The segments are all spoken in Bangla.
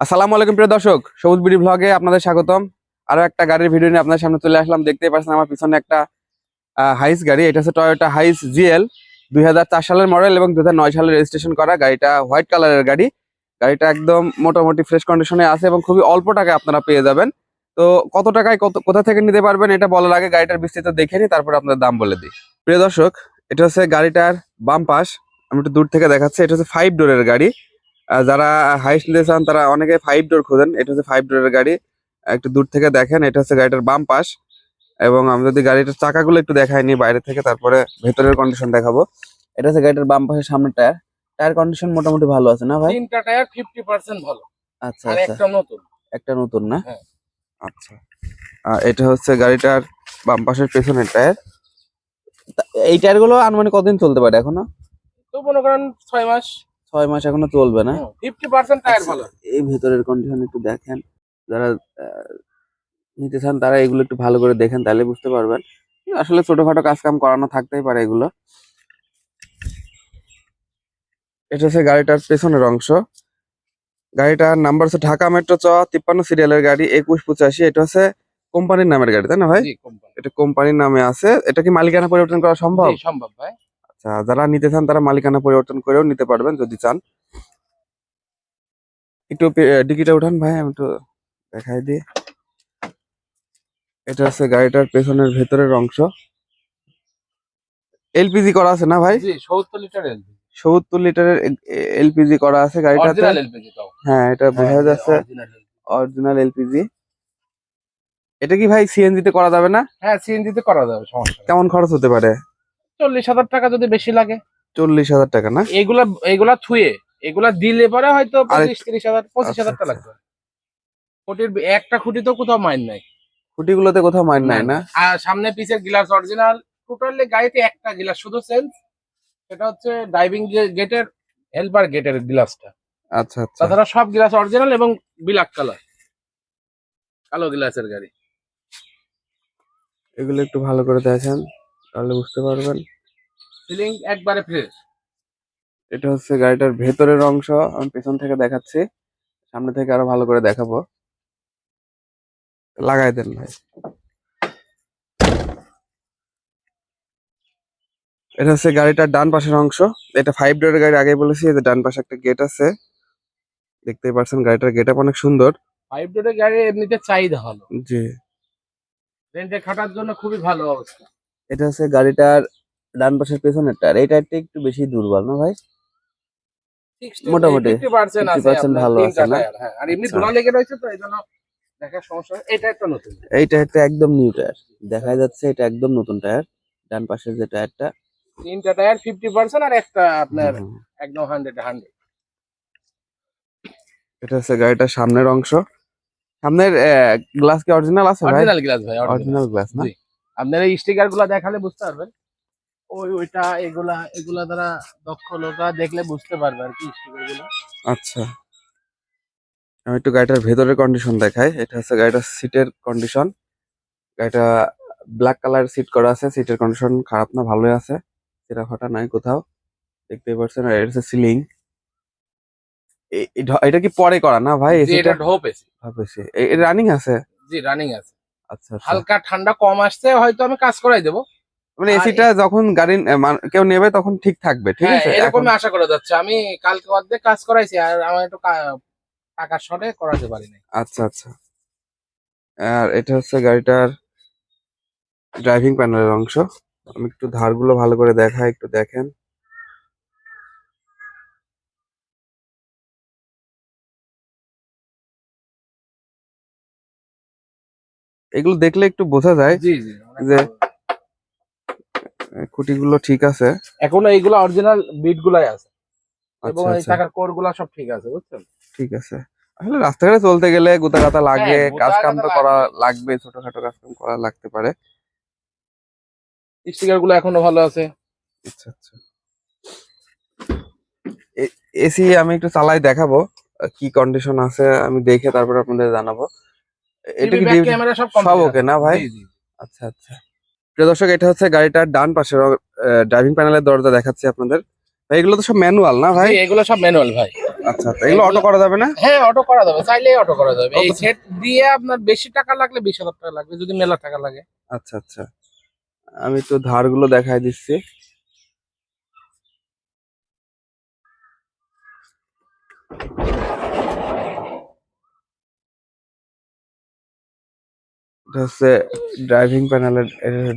আসসালামু আলাইকুম প্রিয় দর্শক, সবুজ বিডি ব্লগে আপনাদের স্বাগতম। আরও একটা গাড়ির ভিডিও নিয়ে আপনাদের সামনে চলে আসলাম। দেখতেই পাচ্ছেন আমার পিছনে একটা হাইস গাড়ি। এটা হচ্ছে টয়োটা হাইস জিএল দুই হাজার চার সালের মডেল এবং দুই হাজার নয় সালের রেজিস্ট্রেশন করা। গাড়িটা হোয়াইট কালারের গাড়ি। গাড়িটা একদম মোটামুটি ফ্রেশ কন্ডিশনে আছে এবং খুবই অল্প টাকায় আপনারা পেয়ে যাবেন। তো কত টাকায় কত, কোথা থেকে নিতে পারবেন এটা বলার আগে গাড়িটার বিস্তৃত দেখে নিই, তারপর আপনার দাম বলে দিই। প্রিয় দর্শক, এটা হচ্ছে গাড়িটার বাম পাশ। আমি একটু দূর থেকে দেখাচ্ছি। এটা হচ্ছে ফাইভ ডোরের গাড়ি। যারা হাইস্ট নিতে চান তারা অনেকে ফাইভ ডোর খোঁজেন। এটা হচ্ছে ফাইভ ডোরের গাড়ি। একটু দূর থেকে দেখেন এটা হচ্ছে গাড়িটার বাম পাশ। এবং আমি যদি গাড়িটার চাকাগুলো একটু দেখাইনি বাইরে থেকে তারপরে ভেতরের কন্ডিশন দেখাবো। এটা হচ্ছে গাড়িটার বাম পাশের সামনের টায়ার টায়ার কন্ডিশন মোটামুটি ভালো আছে না ভাই? তিনটা টায়ার ফিফটি পার্সেন্ট ভালো। আচ্ছা আচ্ছা। একটা নতুন। একটা নতুন না? হ্যাঁ। আচ্ছা। এটা হচ্ছে গাড়িটার বাম পাশের পেছনের টায়ার এই টায়ারগুলো আনুমানিক কতদিন চলতে পারে এখনও? তো মনে করেন ছয় মাস। ছয় মাস এখনও চলবে না। ফিফটি পার্সেন্ট টায়ার ভালো। এই ভেতরের কন্ডিশন একটু দেখেন। যারা নিতে চান তারা এগুলো একটু ভালো করে দেখেন তাহলে বুঝতে পারবেন। আসলে ছোটখাটো কাজ কাম করানো থাকতেই পারে এগুলো। এটা হচ্ছে গাড়িটার পেছনের অংশ। গাড়িটার নাম্বার হচ্ছে ঢাকা মেট্রো চ তিপ্পান্ন সিরিয়ালের গাড়ি একুশ পঁচাশি। এটা হচ্ছে কোম্পানির নামের গাড়ি তাই না ভাই? এটা কোম্পানির নামে আছে। এটা কি মালিকানা পরিবর্তন করা সম্ভব? সম্ভব ভাই। আচ্ছা যারা নিতে চান তারা মালিকানা পরিবর্তন করেও নিতে পারবেন যদি চান। একটু ডিকিটা উঠান ভাই আমি একটু দেখাই দিই। এটা হচ্ছে গাড়িটার পেছনের ভেতরের অংশ। এলপিজি করা আছে না ভাই? সত্তর লিটার সত্তর লিটারের এলপিজি করা আছে গাড়িটাতে। হ্যাঁ এটা বোঝা যাচ্ছে। Original LPG. এটা কি ভাই সিএনজি তে করা যাবে না? হ্যাঁ সিএনজি তে করা যাবে সমস্যা কেমন খরচ হতে পারে? চল্লিশ হাজার টাকা যদি বেশি লাগে। চল্লিশ হাজার টাকা না? এগুলা এগুলা থুয়ে এগুলা দিলে পরে হয়তো পঁচিশ তিরিশ হাজার পঁচিশ আচ্ছা, হাজার টাকা আচ্ছা। লাগবে। খুঁটির একটা খুঁটি তো কোথাও মাইন নাই। খুঁটিগুলোতে কোথাও মাইন নাই না? আর সামনে পিছের গ্লাস অরিজিনাল। টোটালি গাড়িতে একটা গ্লাস শুধু চেঞ্জ সেটা হচ্ছে ড্রাইভিং গেটের হেল্পার গেটের গ্লাসটা। আচ্ছা আচ্ছা। তাছাড়া সব গ্লাস অরিজিনাল এবং ব্ল্যাক কালার কালো গ্লাসের গাড়ি। এগুলো একটু ভালো করে দেখেন। তাহলে বুঝতে পারবেন। সিলিং একবারে ফ্রেশ এটা হচ্ছে গাড়িটার ভেতরের অংশ। আমি পেছন থেকে দেখাচ্ছি। সামনে থেকে আরও ভালো করে দেখাবো। লাগাই দেন ভাই। এটা হচ্ছে গাড়িটার ডান পাশের অংশ। এটা ফাইভ ডোরের গাড়ি আগে বলেছি যে ডান পাশে একটা গেট আছে। দেখতেই পাচ্ছেন গাড়িটার গেট আপ অনেক সুন্দর। ফাইভ ডোরের গাড়ি এমনিতে চাহিদা ভালো। জি। রেন্টে খাটার জন্য খুবই ভালো অবস্থা। এটা হচ্ছে গাড়িটার ডান পাশের পেছনের টায়ার এই টায়ারটা একটু বেশি দুর্বল না ভাই? মোটামুটি 50% আছে 50% আপনার ভালো আছে না? হ্যাঁ। আর এমনি আচ্ছা। ধুলা লেগে রয়েছে তো এই জন্য দেখার সমস্যা। এটা নতুন এই টায়ারটা একদম নিউ টায়ার দেখা যাচ্ছে এটা একদম নতুন টায়ার ডান পাশের যে টায়ারটা তিনটা টায়ার ফিফটি পার্সেন্ট আর একটা আপনার একদম হান্ড্রেড হান্ড্রেড এটা হচ্ছে গাড়িটার সামনের অংশ। সামনের গ্লাস কি অরিজিনাল আছে ভাই? অরিজিনাল গ্লাস ভাই অরিজিনাল অরিজিনাল গ্লাস না। আপনার এই স্টিকারগুলা দেখালে বুঝতে পারবেন। ওই ওইটা এগুলা এগুলা দ্বারা দক্ষ লোকরা দেখলে বুঝতে পারবে আর কি স্টিকারগুলো আচ্ছা। আমি একটু গাড়িটার ভেতরের কন্ডিশন দেখাই। এটা হচ্ছে গাড়িটার সিটের কন্ডিশন গাড়িটা ব্ল্যাক কালার সিট করা আছে। সিটের কন্ডিশন খারাপ না ভালোই আছে। সেটা ফাটা নাই কোথাও। দেখতেই পাচ্ছেন আর এটা হচ্ছে সিলিং এটা কি পরে করা না ভাই? এটা ঢোপ। এসি ভাবেছি রানিং আছে? জি রানিং আছে। আচ্ছা আচ্ছা। হালকা ঠান্ডা কম আসছে হয়তো আমি কাজ করাই দেবো। মানে এসিটা যখন গাড়ি কেউ নেবে তখন ঠিক থাকবে ঠিক হ্যাঁ আছে? এরকমই আশা করা যাচ্ছে। আমি কালকে অর্ধেক কাজ করাইছি আর আমার একটু টাকার শর্টে করাতে পারি নাই। আচ্ছা আচ্ছা। আর এটা হচ্ছে গাড়িটার ড্রাইভিং প্যানেলের অংশ। আমি একটু ধারগুলো ভালো করে দেখাই একটু দেখেন। এগুলো দেখলে একটু বোঝা যায় যে- খুঁটিগুলো ঠিক আছে। এখনও এইগুলো অরিজিনাল বিট গুলাই আছে। এবং আচ্ছা এই আচ্ছা। টাকার কোরগুলা সব ঠিক আছে বুঝছেন? ঠিক আছে। আসলে রাস্তাঘাটে চলতে গেলে গুতা গাতা লাগে হ্যাঁ, কাজ কাম তো করা লাগবে। লাগবে ছোটখাটো কাজ কাম করা লাগতে পারে। স্টিকারগুলো এখনও ভালো আছে। আচ্ছা আচ্ছা। এসি আমি একটু চালাই দেখাবো কি কন্ডিশন আছে আমি দেখে তারপর আপনাদের জানাব। এটা কি ক্যামেরা সব সব ওকে না ভাই? জি, জি। আচ্ছা আচ্ছা। প্রিয় দর্শক এটা হচ্ছে গাড়িটার ডান পাশের ড্রাইভিং প্যানেলের দরজা দেখাচ্ছি আপনাদের। ভাই এগুলো তো সব ম্যানুয়াল না ভাই? এগুলো সব ম্যানুয়াল ভাই। আচ্ছা আচ্ছা। এগুলো অটো করা যাবে না? হ্যাঁ অটো করা যাবে। চাইলেই অটো করা যাবে। এই সেট দিয়ে আপনার বেশি টাকা লাগলে বিশ হাজার টাকা লাগবে যদি মেলা টাকা লাগে। আচ্ছা আচ্ছা। আমি তো ধারগুলো দেখাই দিচ্ছি। এটা হচ্ছে ড্রাইভিং প্যানেলের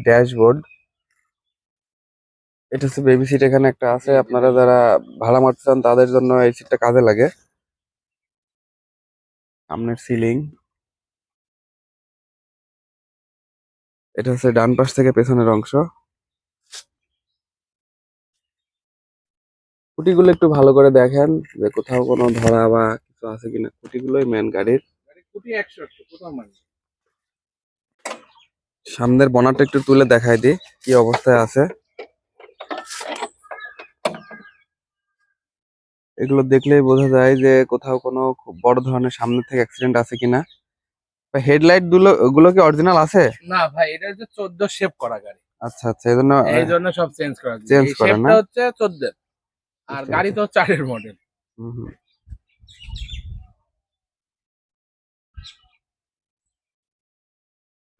ড্যাশবোর্ড এটা হচ্ছে বেবি সিট এখানে একটা আছে। আপনারা যারা ভাড়া মারতে চান, তাদের জন্য এই সিটটা কাজে লাগে। সামনের সিলিং এটা হচ্ছে ডান পাশ থেকে পেছনের অংশ। খুঁটিগুলো একটু ভালো করে দেখেন যে কোথাও কোনো ধরা বা কিছু আছে কিনা। খুঁটিগুলোই মেন গাড়ির। কোটি একশো, কোথাও মানে? সামনের বনারটা একটু তুলে দেখাই দিই কি অবস্থায় আছে। এগুলো দেখলেই বোঝা যায় যে কোথাও কোনো বড় ধরনের সামনে থেকে অ্যাক্সিডেন্ট আছে কিনা। হেডলাইটগুলো গুলো কি অরিজিনাল আছে? না ভাই এটা হচ্ছে চোদ্দ শেপ করা গাড়ি। আচ্ছা আচ্ছা এই জন্য এই জন্য সব চেঞ্জ করা Change করা, না? শেপটা হচ্ছে চোদ্দ আর আচ্ছা, গাড়ি তো চারের মডেল হুম,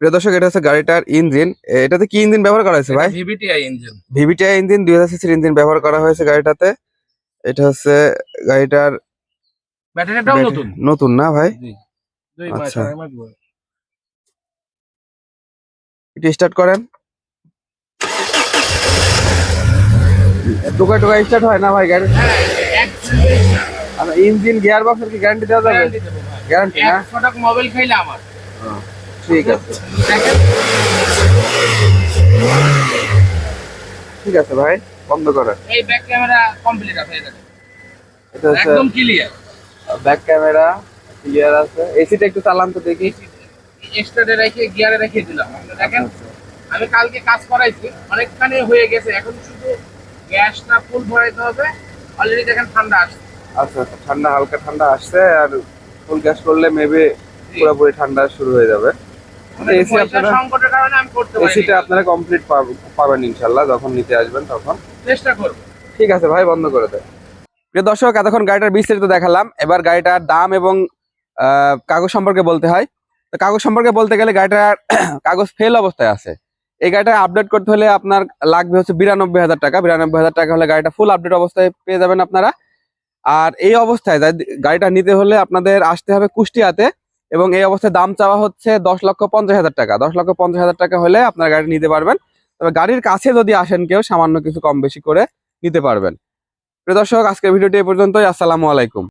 প্রিয় দর্শক এটা হচ্ছে গাড়িটার ইঞ্জিন। এটাতে কি ইঞ্জিন ব্যবহার করা হয়েছে ভাই? ভিভিটিআই ইঞ্জিন ভিভিটিআই ইঞ্জিন দুই হাজার সিসির ইঞ্জিন ব্যবহার করা হয়েছে গাড়িটাতে। এটা হচ্ছে গাড়িটার ব্যাটারিটাও নতুন। নতুন না ভাই? জি। দুই মাস আচ্ছা। একটু স্টার্ট করেন। টোকা টোকা স্টার্ট হয় না ভাই গাড়ি? হ্যাঁ আর ইঞ্জিন গিয়ার বক্সের কি গ্যারান্টি দেওয়া যাবে। গ্যারান্টি না? মোবাইল খাইলে আমার। ঠিক আছে। ঠিক আছে ভাই বন্ধ করেন এই ব্যাক ক্যামেরা কমপ্লিট আছে এটা একদম ক্লিয়ার ব্যাক ক্যামেরা ক্লিয়ার আছে। এসিটা একটু চালান তো দেখি। স্টার্টে রেখে গিয়ারে রেখে দিলাম দেখেন? আমি কালকে কাজ করাইছি অনেকখানি হয়ে গেছে। এখন শুধু গ্যাসটা ফুল ভরাইতে হবে। অলরেডি দেখেন ঠান্ডা আসছে। আচ্ছা আচ্ছা ঠান্ডা হালকা ঠান্ডা আসছে আর ফুল গ্যাস করলে মেবি পুরোপুরি ঠান্ডা শুরু হয়ে যাবে। মানে AC পয়সার আপনারা- এসিটা আপনারা কমপ্লিট পাবেন ইনশাল্লাহ যখন নিতে আসবেন তখন। চেষ্টা করব। ঠিক আছে ভাই বন্ধ করে দেয় প্রিয় দর্শক এতক্ষণ গাড়িটার বিস্তারিত দেখালাম। এবার গাড়িটার দাম এবং কাগজ সম্পর্কে বলতে হয়। তো কাগজ সম্পর্কে বলতে গেলে গাড়িটার কাগজ ফেল অবস্থায় আছে। এই গাড়িটা আপডেট করতে হলে আপনার লাগবে হচ্ছে বিরানব্বই হাজার টাকা। বিরানব্বই হাজার টাকা হলে গাড়িটা ফুল আপডেট অবস্থায় পেয়ে যাবেন আপনারা। আর এই অবস্থায় গাড়িটা নিতে হলে আপনাদের আসতে হবে কুষ্টিয়াতে। এবং এই অবস্থায় দাম চাওয়া হচ্ছে দশ লক্ষ পঞ্চাশ হাজার টাকা। দশ লক্ষ পঞ্চাশ হাজার টাকা হলে আপনার গাড়ি নিতে পারবেন। তবে গাড়ির কাছে যদি আসেন কেউ, সামান্য কিছু কম বেশি করে নিতে পারবেন। প্রিয় দর্শক, আজকের ভিডিওটি এই পর্যন্তই। আসসালামু আলাইকুম।